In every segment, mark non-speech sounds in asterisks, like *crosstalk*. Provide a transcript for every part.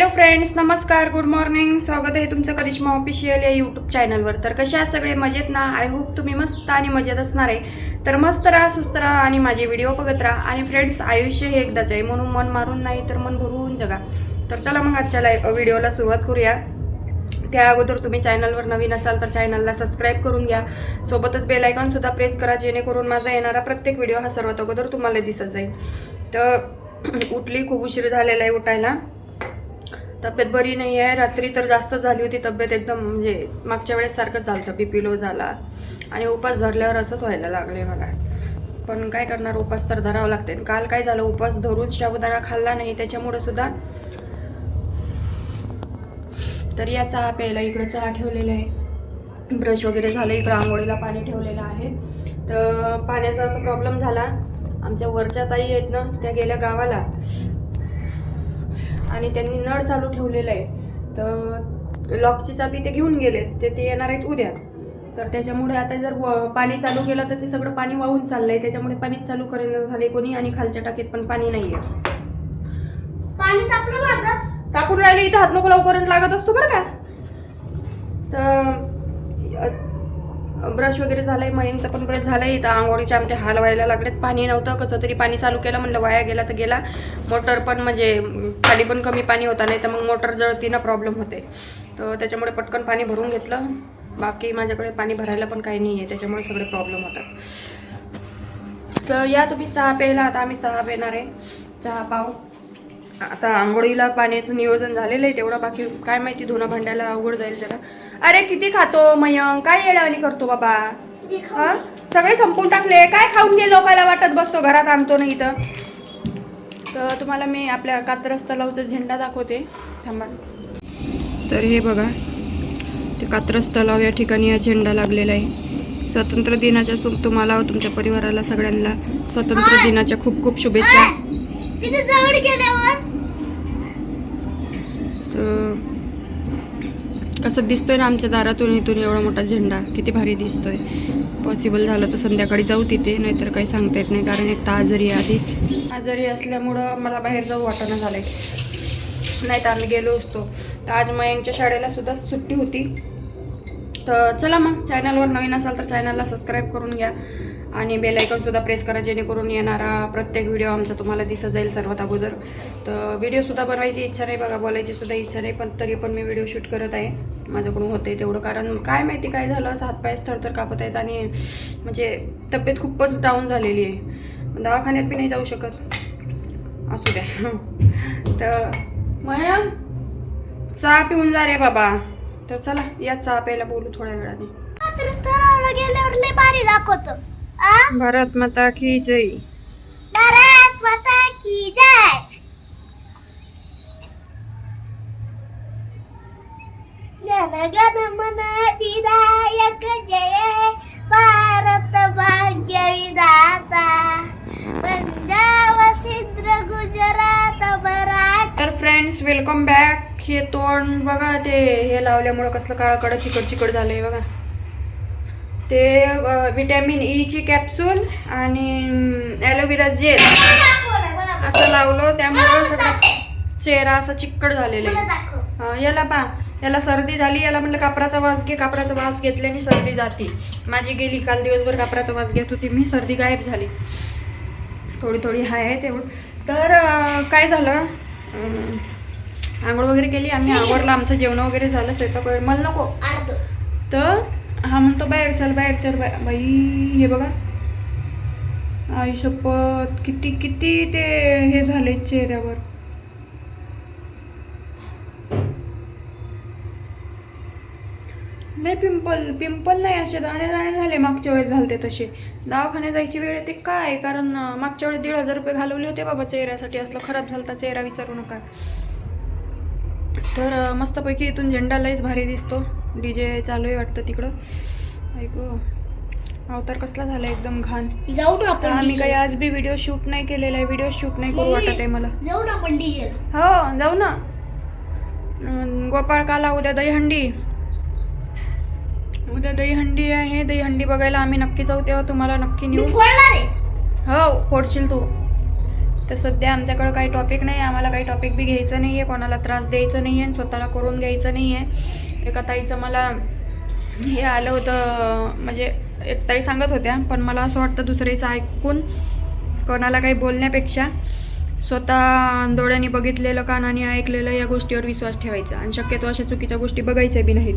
Hello friends नमस्कार good morning स्वागत आहे तुमचं करिश्मा ऑफिशियल या यूट्यूब चॅनलवर तर कसे आहात सगळे? मजेत ना? आय होप तुम्ही मस्त आणि मजेत असणार आहे. तर मस्त राहा सुस्त राहा आणि माझे व्हिडिओ बघत राहा. आणि फ्रेंड्स आयुष्य हे एकदाच आहे. म्हणून मन मारून नाही तर मन भरून जगा. तर चला मग आजच्या लाय व्हिडिओला सुरुवात करूया. त्या अगोदर तुम्ही चॅनलवर नवीन असाल तर चॅनलला सबस्क्राईब करून घ्या. सोबतच बेल सुद्धा प्रेस करा जेणेकरून माझा येणारा प्रत्येक व्हिडिओ हा सर्वात अगोदर तुम्हाला दिसत जाईल. तर *clears throat* उठली खूप उशीर झालेला आहे उठायला. तब्येत बरी नाही आहे. रात्री तर जास्त झाली होती तब्येत एकदम म्हणजे मागच्या वेळेस सारखंच झालं बी पी लो झाला. आणि उपास धरल्यावर असंच व्हायला लागले मला. पण काय करणार? उपास तर धरावं लागते. काल काय झालं? उपास धरून शाबुदाणा खाल्ला नाही. त्याच्यामुळे सुद्धा तर या चहा प्यायला इकडं चहा ठेवलेला आहे. ब्रश वगैरे झालं. इकडं आंघोळीला पाणी ठेवलेलं आहे. तर पाण्याचा असा प्रॉब्लेम झाला. आमच्या वरच्या ताई आहेत ना त्या गेल्या गावाला. आणि त्यांनी नळ चालू ठेवलेला आहे. तर लॉकची चाबी ते घेऊन गेले ते ते येणार आहेत उद्या. तर त्याच्यामुळे आता जर पाणी चालू केलं तर ते सगळं पाणी वाहून चाललंय. त्याच्यामुळे पाणीच चालू करेन झाले कोणी आणि खालच्या टाकीत पण पाणी नाहीये. पाणी तापलं माझं. तापून राहिले इथं हात नको लावू करंट लागत असतो बरं का? तर ब्रश वगैरे झालाय मयंकचा पण ब्रश झालाय. इथं आंघोळीचे आमचे हाल व्हायला लागलेत. पाणी नव्हतं कसं तरी पाणी चालू केलं म्हणलं वाया गेला तर गेला. मोटर पण म्हणजे खाली पण कमी पाणी होता नाही तर मग मोटर जळतीनं प्रॉब्लेम होते. तर त्याच्यामुळे पटकन पाणी भरून घेतलं. बाकी माझ्याकडे पाणी भरायला पण काही नाही आहे त्याच्यामुळे सगळे प्रॉब्लेम होतात. तर या तुम्ही चहा प्यायला आता आम्ही चहा पिणार आहे. चहा पाव. आता आंघोळीला पाण्याचं नियोजन झालेलं आहे तेवढं बाकी काय माहिती धुणं भांड्याला अवघड जाईल जरा. अरे किती खातो मयंक? काय येड्यावानी करतो बाबा? हा? सगळे संपून टाकले. काय खाऊन घे लोकाला वाटत बसतो घरात आणतो ना इथं तर तुम्हाला मी आपल्या कात्रस तलावचा झेंडा दाखवते. थांबा. तर हे बघा ते कात्रस तलाव या ठिकाणी हा झेंडा लागलेला आहे. स्वातंत्र्य दिनाच्या सु तुम्हाला व तुमच्या परिवाराला सगळ्यांना स्वातंत्र्य दिनाच्या खूप खूप शुभेच्छा. तर कसं दिसतोय ना आमच्या दारातून इथून एवढा मोठा झेंडा. किती भारी दिसतोय. पॉसिबल झालं तर संध्याकाळी जाऊ तिथे नाहीतर काही सांगता येत नाही कारण एक तर आजारी आधीच. आजारी असल्यामुळं मला बाहेर जाऊ वाटणं झालंय. नाही तर आम्ही गेलो असतो. तर आज मयांच्या शाळेला सुद्धा सुट्टी होती. तर चला मग चॅनलवर नवीन असाल तर चॅनलला सबस्क्राईब करून घ्या. आणि बेल आयकॉन सुद्धा प्रेस करा जेणेकरून येणारा प्रत्येक व्हिडिओ आमचा तुम्हाला दिसत जाईल सर्वात अगोदर. तर व्हिडिओसुद्धा बनवायची इच्छा नाही बघा बोलायची सुद्धा इच्छा नाही पण तरी पण मी व्हिडिओ शूट करत आहे. माझ्याकडून होते तेवढं. कारण काय माहिती काय झालं असं हातपाय थरथर कापत आहेत आणि म्हणजे तब्येत खूपच डाऊन झालेली आहे. दवाखान्यात बी नाही जाऊ शकत. असू द्या. तर मयंक चहा पिऊन जा रे बाबा. तर चला या चहा प्यायला बोलू थोड्या वेळाने. गेल्यावर लय भारी दाखवतो. भारत माता की जय। भारत माता की जय। गुजरात मराठा। तर फ्रेंड्स वेलकम बॅक हे तोंड बघा ते. हे लावल्यामुळं कसलं काळं कडं चिकट चिकट झालंय बघा. ते विटॅमिन ईची कॅप्सूल आणि ॲलोवेरा जेल असं लावलं. त्यामुळं सगळं चेहरा असा चिकट झालेला आहे. याला पा याला सर्दी झाली. याला म्हटलं कापराचा वास घे. कापराचा वास घेतल्याने सर्दी जाते. माझी गेली. काल दिवसभर कापराचा वास घेत होती मी. सर्दी गायब झाली. थोडी थोडी हाय आहे तेवढं. तर काय झालं? आंघोळ वगैरे केली. आम्ही आवरलं. आमचं जेवण वगैरे झालं. स्वयंपाक वगैरे. मला नको. तर हा म्हणतो बाहेर चल बाहेर चल बाहेर बाई हे बघा. आई शपथ किती किती ते हे झाले चेहऱ्यावर. नाही पिंपल पिंपल नाही असे दाणे दाणे झाले मागच्या वेळेस झालते तसे. दवाखान्यात जायची वेळ येते काय? कारण मागच्या वेळेस दीड हजार रुपये घालवले होते बाबा चेहऱ्यासाठी असलं खराब झालता चेहरा विचारू नका. तर मस्तपैकी इथून झेंडा लईच भारी दिसतो. डी जे चालू आहे वाटतं तिकडं. ऐकू. अवतार कसला झाला एकदम घाण. जाऊ ना आपण आम्ही. काही आज बी व्हिडिओ शूट नाही केलेला आहे व्हिडिओ शूट नाही करू वाटत आहे मला. जाऊ ना आपण डीजे. हो जाऊ ना. गोपाळ काला उद्या दहीहंडी. उद्या दहीहंडी आहे दहीहंडी बघायला आम्ही नक्की जाऊ तेव्हा तुम्हाला नक्की नेऊ. हो फोडशील तू. तर सध्या आमच्याकडं काही टॉपिक नाही आम्हाला काही टॉपिक बी घ्यायचं नाही आहे कोणाला त्रास द्यायचं नाही आहे स्वतःला करून घ्यायचं नाही आहे एका ताईचं मला हे आलं होतं म्हणजे एक ताई सांगत होत्या पण मला असं वाटतं दुसरीचं ऐकून कोणाला काही बोलण्यापेक्षा स्वतः डोळ्यांनी बघितलेलं कानाने ऐकलेलं या गोष्टीवर विश्वास ठेवायचा. आणि शक्यतो अशा चुकीच्या गोष्टी बघायच्या बी नाहीत.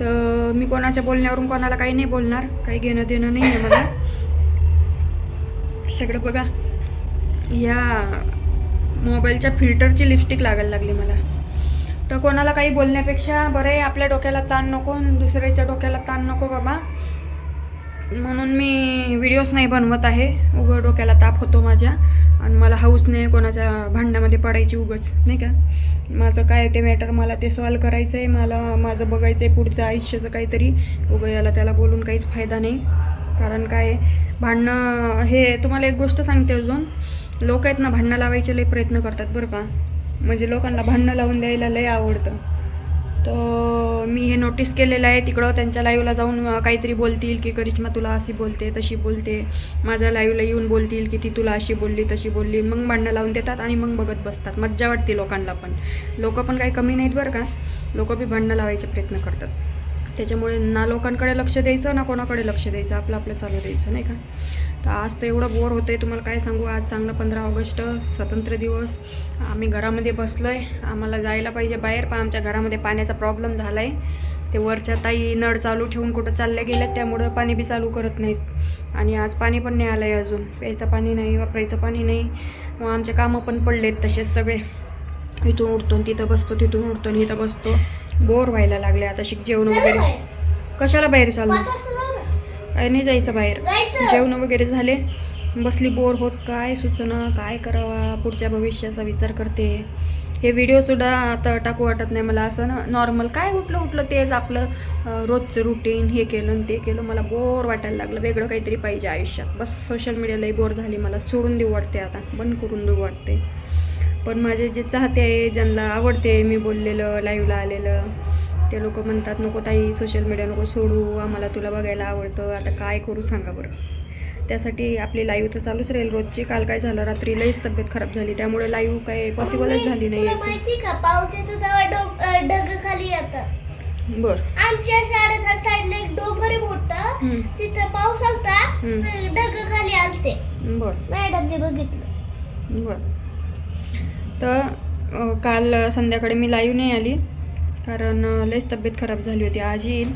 तर मी कोणाच्या बोलण्यावरून कोणाला काही नाही बोलणार. काही घेणं देणं नाही आहे मला. सगळं बघा. या मोबाईलच्या फिल्टरची लिपस्टिक लागायला लागली मला. तर कोणाला काही बोलण्यापेक्षा बरं आहे आपल्या डोक्याला ताण नको आणि दुसऱ्याच्या डोक्याला ताण नको बाबा. म्हणून मी व्हिडिओज नाही बनवत आहे. उघड डोक्याला ताप होतो माझ्या. आणि मला हाऊस नाही कोणाच्या भांड्यामध्ये पडायची उगच नाही का? माझं काय ते मॅटर मला ते सॉल्व करायचं आहे मला माझं बघायचं आहे पुढचं आयुष्याचं काहीतरी. उगं याला त्याला बोलून काहीच फायदा नाही. कारण काय भांडणं हे तुम्हाला एक गोष्ट सांगते अजून. लोक आहेत ना भांडणं लावायचे लय प्रयत्न करतात बरं का. म्हणजे लोकांना भांडणं लावून द्यायला लय आवडतं. तर मी हे नोटीस केलेलं आहे तिकडं त्यांच्या लाईव्हला जाऊन काहीतरी बोलतील की करिश्मा तुला अशी बोलते तशी बोलते. माझ्या लाईव्हला येऊन बोलतील की ती तुला अशी बोलली तशी बोलली. मग भांडणं लावून देतात आणि मग बघत बसतात. मज्जा वाटते लोकांना पण. लोक पण काही कमी नाहीत बरं का. लोक बी भांडणं लावायचे प्रयत्न करतात. त्याच्यामुळे ना लोकांकडे लक्ष द्यायचं ना कोणाकडे लक्ष द्यायचं. आपलं आपलं चालू द्यायचं नाही का? तर आज तर एवढं बोर होतं आहे तुम्हाला काय सांगू? आज चांगलं पंधरा ऑगस्ट स्वातंत्र्य दिवस. आम्ही घरामध्ये बसलो आहे आम्हाला जायला पाहिजे बाहेर पण आमच्या घरामध्ये पाण्याचा प्रॉब्लेम झाला आहे ते वरच्या ताई नळ चालू ठेवून कुठं चालल्या गेल्यात त्यामुळं पाणी बी चालू करत नाहीत. आणि आज पाणी पण नाही आलं आहे अजून. प्यायचं पाणी नाही वापरायचं पाणी नाही. मग आमचे कामं पण पडलेत तसेच सगळे. इथून उठतो आणि तिथं बसतो तिथून उठतो आणि इथं बसतो. बोर व्हायला लागले आता शिक जेवण वगैरे. कशाला बाहेर चाललं. काय नाही जायचं बाहेर. जेवण वगैरे झाले. बसली बोर होत काय सुचना काय करावा पुढच्या भविष्याचा विचार करते. हे व्हिडिओसुद्धा आता टाकू वाटत नाही मला. असं ना नॉर्मल काय उठलं उठलं तेच आपलं रोजचं रुटीन हे केलं आणि ते केलं. मला बोर वाटायला लागलं. वेगळं काहीतरी पाहिजे आयुष्यात. बस सोशल मीडियालाही बोर झाली मला. सोडून देऊ वाटते आता. बंद करून देऊ वाटते पण माझे जे चाहते आहे ज्यांना आवडते मी बोललेलं लाईव्हला आलेलं ते लोक म्हणतात नको ताई सोशल मीडिया नको सोडू आम्हाला तुला बघायला आवडतं आता काय करू सांगा बरं. त्यासाठी आपली लाईव्ह तर चालूच राहील. रोजची काल काय झालं रात्री लईच तब्येत खराब झाली. त्यामुळे लाईव्ह काय पॉसिबलच झाली नाही बरं. आमच्या शाळेच्या साईडला एक डोंगर आहे मोठा तिथं पाऊस आलता ढग खाली आलते. बरं. मॅडमने बघितलं. बरं. तर काल संध्याकाळी मी लाईव्ह नाही आली. कारण लईच तब्येत खराब झाली होती. आज येईल.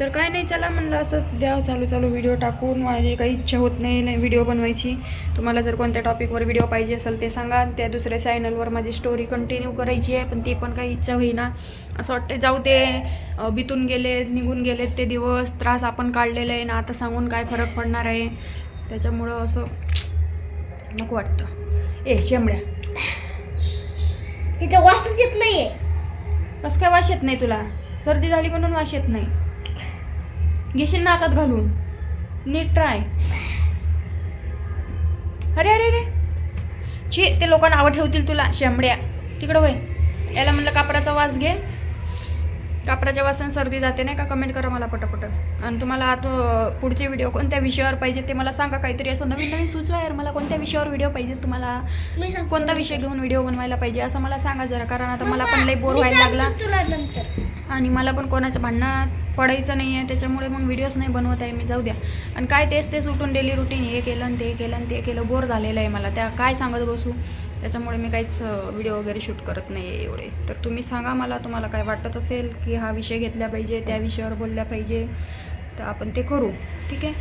तर काय नाही चला म्हणलं असं द्या चालू चालू व्हिडिओ टाकून. माझी काही इच्छा होत नाही व्हिडिओ बनवायची. तुम्हाला जर कोणत्या टॉपिकवर व्हिडिओ पाहिजे असेल ते सांगा. त्या दुसऱ्या चॅनलवर माझी स्टोरी कंटिन्यू करायची आहे पण ती पण काही इच्छा होईना. असं वाटते जाऊ ते बितून गेले निघून गेलेत ते दिवस. त्रास आपण काढलेला आहे ना. आता सांगून काय फरक पडणार आहे? त्याच्यामुळं असं नको वाटतं. ए शेंबड्या. तिथं वासच येत नाहीये. कसं काय वास येत नाही तुला? सर्दी झाली म्हणून वास येत नाही. घेशील नाकात घालून. नीट ट्राय अरे अरे अरे. छी ते लोकांना आवड ठेवतील तुला शेंबड्या. तिकडं वय. याला म्हणलं कापराचा वास घे. कापराच्या वासाने सर्दी जाते नाही का कमेंट करा मला पटापट. आणि तुम्हाला आता पुढचे व्हिडिओ कोणत्या विषयावर पाहिजे ते मला सांगा. काहीतरी असं नवीन नवीन सुचवा यार मला कोणत्या विषयावर व्हिडिओ पाहिजे तुम्हाला. कोणता विषय घेऊन व्हिडिओ बनवायला पाहिजे असं मला सांगा जरा कारण आता मला पण लई बोर व्हायला लागला. आणि मला पण कोणाच्या भांडणात पडायचं नाही आहे त्याच्यामुळे मग व्हिडिओज नाही बनवत आहे मी जाऊ द्या. आणि काय तेच तेच उठून डेली रुटीन हे केलं आणि ते केलं आणि ते केलं बोर झालेलं आहे मला. त्या काय सांगत बसू? त्याच्यामुळे मी काहीच व्हिडिओ वगैरे शूट करत नाही आहे एवढे. तर तुम्ही सांगा मला तुम्हाला काय वाटत असेल की हा विषय घेतला पाहिजे त्या विषयावर बोलल्या पाहिजे तर आपण ते करू. ठीक आहे?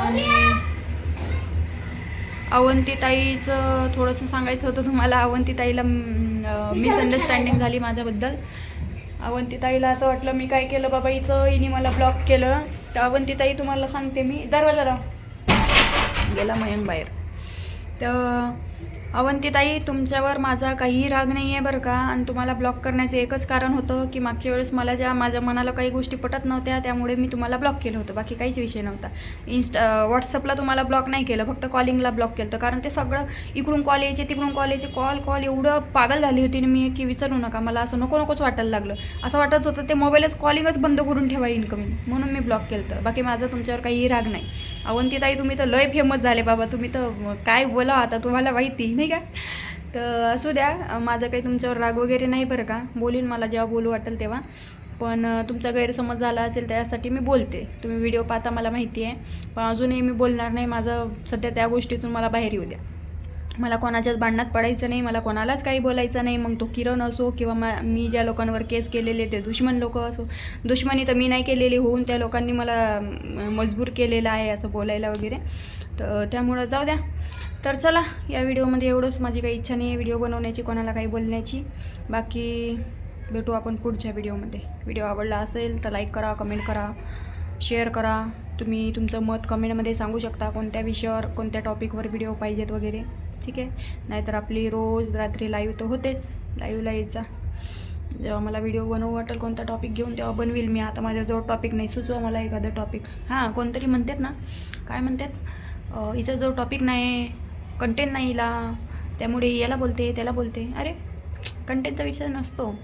आणि अवंतीताईचं थोडंसं सांगायचं होतं तुम्हाला. अवंतीताईला मिसअंडरस्टँडिंग झाली माझ्याबद्दल. अवंतीताईला असं वाटलं मी काय केलं बाबा हिचं हिने मला ब्लॉक केलं. तर अवंतीताई तुम्हाला सांगते मी. दरवाजा गेला मयंक बाहेर. तर अवंतीताई तुमच्यावर माझा काहीही राग नाही आहे बरं का? आणि तुम्हाला ब्लॉक करण्याचं एकच कारण होतं की मागच्या वेळेस मला ज्या माझ्या मनाला काही गोष्टी पटत नव्हत्या त्यामुळे मी तुम्हाला ब्लॉक केलं होतं. बाकी काहीच विषय नव्हता. इन्स्टा व्हॉट्सअपला तुम्हाला ब्लॉक नाही केलं फक्त कॉलिंगला ब्लॉक केलं होतं. कारण ते सगळं इकडून कॉल यायचे तिकडून कॉल यायचे. कॉल कॉल एवढं पागल झाली होती ना मी की विचारू नका. मला असं नको नकोच वाटायला लागलं. असं वाटत होतं ते मोबाईलच कॉलिंगच बंद करून ठेवा इन्कमिंग म्हणून मी ब्लॉक केलं होतं. बाकी माझं तुमच्यावर काहीही राग नाही. अवंतीताई तुम्ही तर लय फेमस झाले बाबा. तुम्ही तर काय बोला आता? तुम्हाला माहिती नाही का? तर असू द्या माझा माझं काही तुमच्यावर राग वगैरे नाही बरं का? बोलीन मला जेव्हा बोलू वाटेल तेव्हा. पण तुमचा गैरसमज झाला असेल त्यासाठी मी बोलते. तुम्ही व्हिडिओ पाहता मला माहिती आहे. पण अजूनही मी बोलणार नाही. माझं सध्या त्या गोष्टीतून मला बाहेर येऊ द्या. मला कोणाच्याच भांडणात पडायचं नाही. मला कोणालाच काही बोलायचं नाही. मग तो किरण असो किंवा मा मी ज्या लोकांवर केस केलेले ते दुश्मन लोक असो. दुश्मनी तर मी नाही केलेली. होऊन त्या लोकांनी मला मजबूर केलेलं आहे असं बोलायला वगैरे. तर त्यामुळं जाऊ द्या. तर चला या व्हिडिओमध्ये एवढंच. माझी काही इच्छा नाही आहे व्हिडिओ बनवण्याची कोणाला काही बोलण्याची. बाकी भेटू आपण पुढच्या व्हिडिओमध्ये. व्हिडिओ आवडला असेल तर लाईक करा कमेंट करा शेअर करा. तुम्ही तुमचं मत कमेंटमध्ये सांगू शकता कोणत्या विषयावर कोणत्या टॉपिकवर व्हिडिओ पाहिजेत वगैरे. ठीक आहे? नाहीतर आपली रोज रात्री लाईव्ह तर होतेच. लाईव्हला यायचा जेव्हा मला व्हिडिओ बनवू वाटेल कोणता टॉपिक घेऊन तेव्हा बनवील मी. आता माझ्याजवळ टॉपिक नाही. सुचवा मला एखादं टॉपिक हां कोणतरी म्हणतात ना. काय म्हणतात? अं, हिचा जो टॉपिक नाही. कंटेंट नाही हिला. त्यामुळे याला बोलते त्याला बोलते. अरे कंटेंटचा विचार नसतो.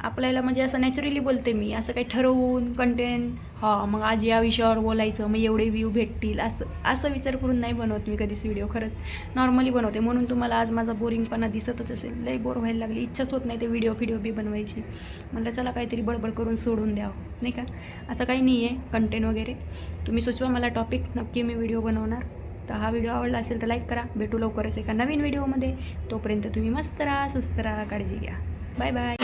आपल्याला म्हणजे असं नॅचरली बोलते मी. असं काही ठरवून कंटेंट हा मग आज या विषयावर बोलायचं मग एवढे व्ह्यू भेटतील. असं असं विचार करून नाही बनवत मी कधीच व्हिडिओ खरंच नॉर्मली बनवते. म्हणून तुम्हाला आज माझा बोरिंगपणा दिसतच असेल. लई बोर व्हायला लागली. इच्छाच होत नाही ते व्हिडिओ व्हिडिओ बी बनवायची. म्हणलं चला काहीतरी बडबड करून सोडून द्यावं. नाही का? असं काही नाही आहे कंटेंट वगैरे. तुम्ही सुचवा मला टॉपिक नक्की मी व्हिडिओ बनवणार. तर हा व्हिडिओ आवडला असेल तर लाईक करा. भेटू लवकरच एका नवीन व्हिडिओमध्ये. तोपर्यंत तुम्ही मस्त राहा सुस्त राहा काळजी घ्या. Bye bye.